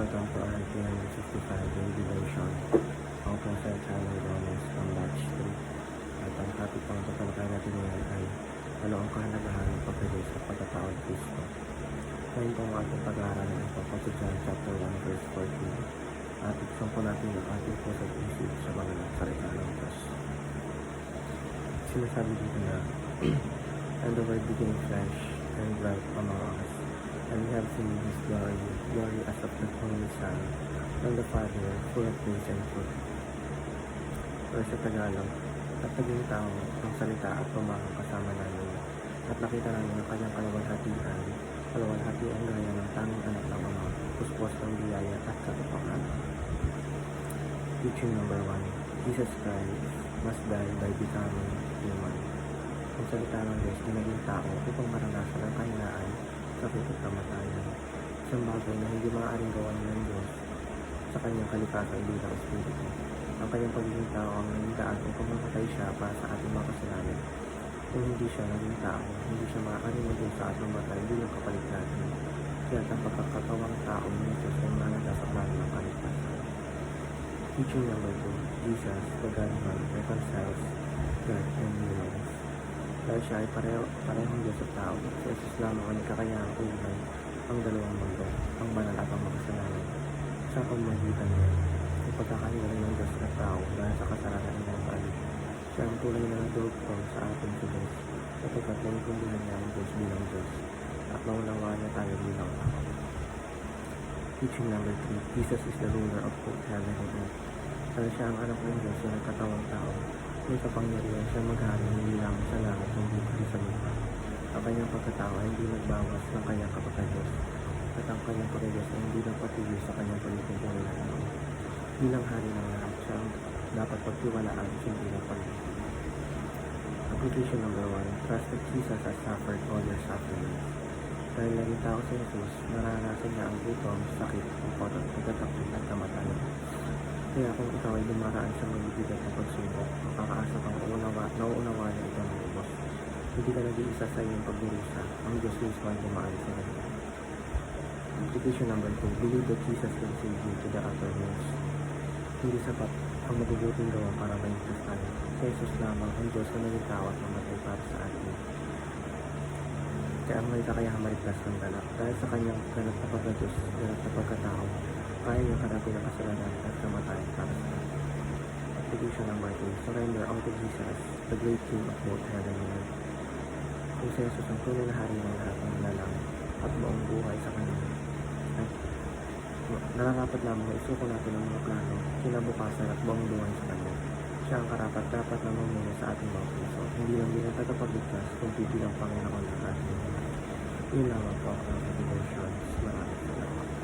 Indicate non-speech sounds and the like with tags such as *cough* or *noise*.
Welcome to our 365 day devotion. Po sa Channel Gomez from Batch 3. At ang topic pang tatalakay natin ngayon ay ano ang kahalagahan ng pagdalis sa pagkatao ni Kristo. Ngayon po ang ating ay tungkol sa John chapter 1 verse 14. At iksan po natin ang ating puso at isip sa mga salita ng Diyos. Sinasabi dito na *clears throat* And the word became flesh and dwelt among us. And we have seen his glory, glory as of the only Son, from the Father, full of grace and truth. Or sa Tagalog, at naging tao ang salita at tumahang kasama namin. At nakita namin ang kanyang kalawalhatian, kalawalhatian gaya ng tanging anak ng Ama, puspos ng biyaya at katotohanan. Teaching number one, Jesus Christ must die by becoming human. Ang salita ng Diyos ay naging tao upang maranasan ang kahinaan, sakit at kamatayan. Isang bagay na hindi maaaring gawan ng Diyos sa kanyang kalikasan bilang Espiritu. Ang kanyang pagiging tao ang naging daan upang mamatay siya para sa ating mga kasalanan. Kung hindi siya naging tao, hindi siya maaaring maging sa ating matay bilang kapalit natin. Kaya ang pagkakatawang tao ni Jesus ay mahalaga sa plano ng kaligtasan. Teaching number 2, Jesus, the God-man, reconciles God and humans. Dahil siya ay pareho, parehong Diyos at tao, sa Jesus lamang ang kakayahang ulay ang dalawang mundo, ang banal at ang makasalanan. Sa pamamagitan niya, ang pagkakahiwalay ng Diyos at tao dahil sa kasalanan ng mga palit. Siya ang tulay na nagdurugtong sa ating Diyos, sapagkat naiintindihan niya ang Diyos bilang Diyos, at naunawaan niya tayo bilang tao. Teaching number 3, Jesus is the ruler of both heaven and earth. Dahil siya ang anak ng Diyos na nagkatawang tao, may kapangyarihan siya maghari hindi lamang sa langit kundi pati sa lupa. Ang kanyang pagkatao ay hindi nagbawas ng kanyang kapagkadiyos at ang kanyang pagkadiyos ay hindi nagpatigil sa kanyang tao. Bilang hari ng lahat siya dapat pagtiwalaan hindi ng pagkakadiyos. Application number 1. Trust that Jesus has suffered all your sufferings. Dahil naging tao si Jesus, naranasan niya ang gutom, sakit, pagkot at pagkatakot at kamatayan. Kaya kung ikaw ay dumaraan sa mabibigat na Hindi ka nag-iisa sa iyong pagdurusa. Ang Diyos mismo ay dumaan sa ganito. Application number 2. Believe that Jesus can save you to the uttermost. Hindi sapat ang mabubuting gawa para maligtas tayo. Si Jesus lamang ang Diyos na naging tao at namatay para sa atin. Kaya ang may kakayahang maligtas ng ganap. Dahil sa kanyang ganap na pagka-Diyos, na pagkatao, kaya niyang harapin ang kasalanan at kamatayan para sa atin. Application number 2. Surrender all to Jesus, the great King of both heaven and earth. Kung si Jesus ang tunay na hari ng lahat ng nilalang at buong buhay sa kanya, ay nararapat lamang isuko natin ang mga plano, kinabukasan at buong buhay sa kanya. Siya ang karapat dapat na mamuna sa ating mga puso, hindi lang bilang tagapagligtas, kundi bilang Panginoon ng ating mga. Yun lamang po ang devotions. Maraming salamat.